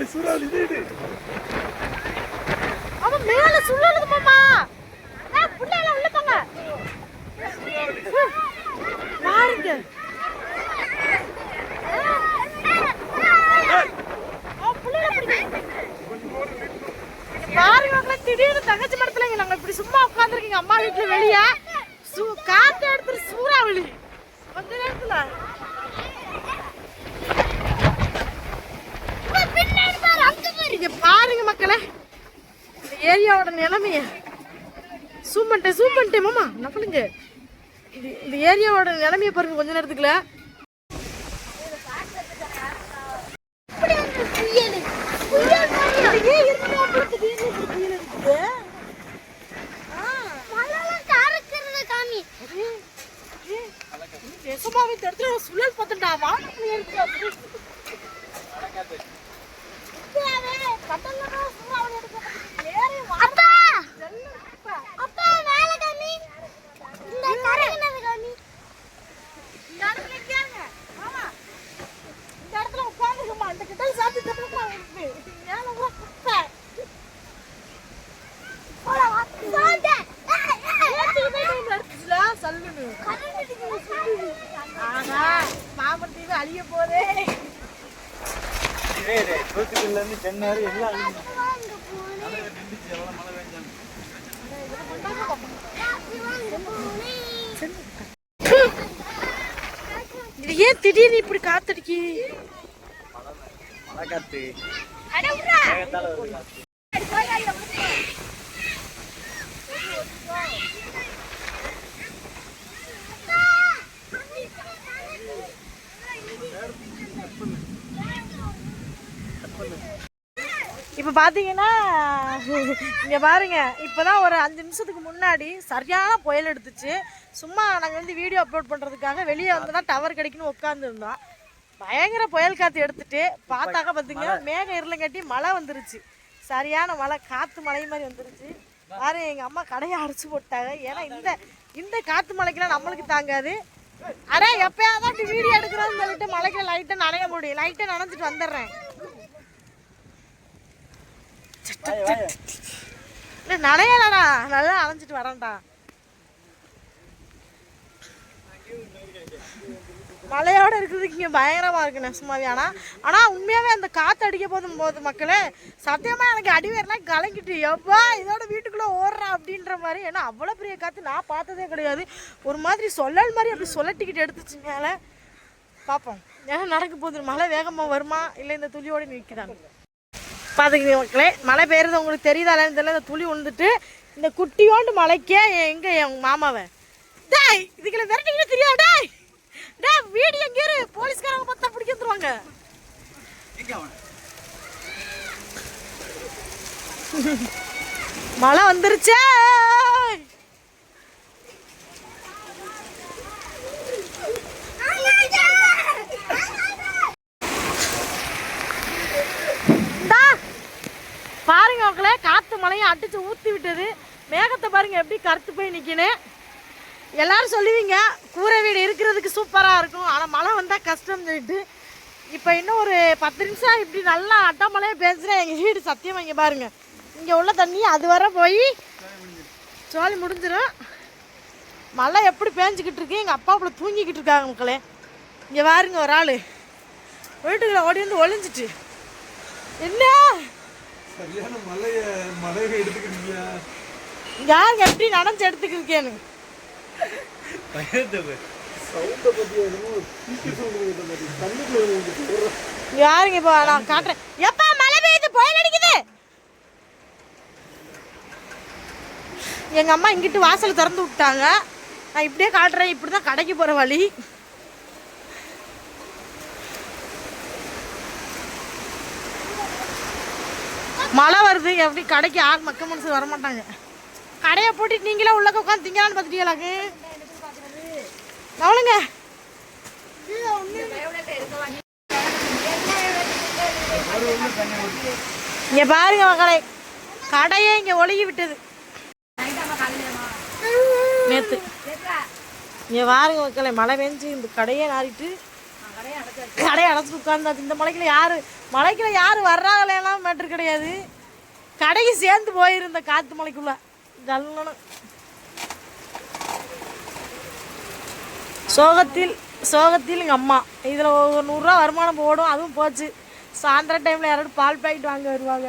சூறாவளி சூறாவளி வீடு. அவன் மேல சுழலுது மாமா. உள்ள போங்க. பாருங்க. பாருங்க திடீர்னு தங்கச்சி மரத்துல நாங்க இப்படி சும்மா உட்காந்துருக்கீங்க அம்மா வீட்டுல வெளிய. சு- காத்து எடுத்துட்டு சூறாவளி கொஞ்ச நேரத்துல இங்க பாருங்க மக்களே இந்த ஏரியாவோட நிலைமைய. சூம் பண்ணிட்டேன் சூம் பண்ணிட்டேன் மாமா. நப்பளுங்க இது இந்த ஏரியாவோட நிலமைய பாருங்க கொஞ்ச நேரத்துக்குள்ள. இது ஏன் சுழல் திடீர்னு இப்படி தூத்துக்குடியில இருந்து சென்னை எல்லாம். இது ஏன் திடீர்னு இப்படி காத்தடிக்கி மழை காத்து இப்போ பார்த்தீங்கன்னா இங்கே பாருங்க இப்போதான் ஒரு அஞ்சு நிமிஷத்துக்கு முன்னாடி சரியான புயல் எடுத்துச்சு. சும்மா நாங்கள் வந்து வீடியோ அப்லோட் பண்ணுறதுக்காக வெளியே வந்து தான் டவர் கிடைக்குன்னு உட்காந்துருந்தோம் பயங்கர புயல் காற்று எடுத்துட்டு பார்த்தாக்க பார்த்தீங்க மேகம் இருளங்கட்டி மழை வந்துருச்சு. சரியான மழை காற்று மழை மாதிரி வந்துருச்சு. பாரு எங்கள் அம்மா கடையை அடைச்சு போட்டாங்க. ஏன்னா இந்த இந்த காற்று மழைக்கெல்லாம் நம்மளுக்கு தாங்காது. அடே எப்பயாவது வீடியோ எடுக்கிறோம்னு சொல்லிட்டு மழைக்கு லைட்டாக நனைய முடியும். லைட்டாக நனைஞ்சிட்டு வந்துடுறேன். நனையலடா நல்லா அலைஞ்சிட்டு வரேன்டா. மழையோட இருக்கிறதுக்கு இங்கே பயங்கரமாக இருக்கு சும்மாவே ஆனால் ஆனால் உண்மையாகவே அந்த காற்று அடிக்க போதும் போது மக்களே சத்தியமாக எனக்கு அடிவேர்லாம் கலங்கிட்டு எப்பா இதோட வீட்டுக்குள்ளே ஓடுறா அப்படின்ற மாதிரி. ஏன்னா அவ்வளோ பெரிய காற்று நான் பார்த்ததே கிடையாது. ஒரு மாதிரி சொல்லல் மாதிரி அப்படி சொல்லட்டிக்கிட்டு எடுத்துச்சு மேலே. பார்ப்போம் ஏன்னா நடக்க போகுது? மழை வேகமாக வருமா? இல்லை இந்த துளியோடு நிற்கிறாங்க பார்த்துக்கிறீங்க மக்களே மழை பெய்யுறது உங்களுக்கு தெரியுதாலேன்னு தெரியல. இந்த துளி விழுந்துட்டு இந்த குட்டியோண்டு மலைக்கே எங்கே என் மாமாவை? டேய் இதுக்குள்ள விரட்டிக்கிட்டு தெரியாது? டேய் டேய் வீடு எங்கே இரு? போலீஸ்காரங்க பார்த்தா பிடிக்க வந்துருவாங்க. மழை வந்துருச்சே இந்தா, பாருங்க மக்களே காத்து மழையும் அடிச்சு விட்டது. மேகத்தை பாருங்கள் எப்படி கருத்து போய் நிற்கினேன் எல்லோரும் சொல்லுவீங்க கூரை வீடு இருக்கிறதுக்கு சூப்பராக இருக்கும் ஆனால் மழை வந்தால் கஷ்டம் சொல்லிட்டு. இப்போ இன்னும் ஒரு பத்து நிமிஷம் இப்படி நல்லா அட்டமழையே பேசுகிறேன் எங்கள் வீடு சத்தியம் இங்கே பாருங்கள் இங்கே உள்ள தண்ணி அது வர போய் சோழி முடிஞ்சிடும் மழை எப்படி பேஞ்சிக்கிட்டு இருக்கு? எங்கள் அப்பா அப்படி தூங்கிக்கிட்டு இருக்காங்க மக்களே. இங்கே பாருங்க ஒரு ஆள். வீட்டுக்குள்ளே ஓடி வந்து ஒளிஞ்சிட்டு. என்ன? சரியான மழைய மழையை எடுத்துக்கிறீங்க. யாருங்க எப்படி நடந்து எடுத்துக்கிருக்கேன்னு பயத்தை சவுண்டை பத்தி என்னமோ தீக்கு மாதிரி தண்ணிக்குள்ள யாருங்க இப்போ நான் காட்டுறேன். எப்பா மழை பெய்யுது புயல் அடிக்குது? எங்க அம்மா இங்கிட்டு வாசல் திறந்து விட்டாங்க. நான் இப்படியே காட்டுறேன் இப்படி தான் கடைக்கு போற வழி. மழை வருது எப்படி கடைக்கு ஆள் மக்க மனுஷன் வர மாட்டாங்க கடையை போட்டு நீங்களே உள்ளக்க உட்காந்து திங்கலான்னு பார்த்துட்டீங்களாக்கு அவளுங்க இங்க பாருங்க மக்களை கடையே இங்க ஒழுகி விட்டது. நேத்து. இங்க பாருங்க மக்களை மழை பெஞ்சு இந்த கடையே நாறிட்டு கடையை அடைச்சிட்டு உட்காந்தாச்சு இந்த மலைக்கில் யார்? மலைக்குள்ள யார் வர்றாங்களேலாம் மேட்ரு கிடையாது. கடைக்கு சேர்ந்து போயிருந்த காற்று மலைக்குள்ளே. ஜல்லனு சோகத்தில் சோகத்தில் எங்கள் அம்மா. இதில் ஒரு நூறுரூவா வருமானம் போடும். அதுவும் போச்சு. சாயந்தர டைமில் யாராவது பால் பாக்கெட் வாங்க வருவாங்க.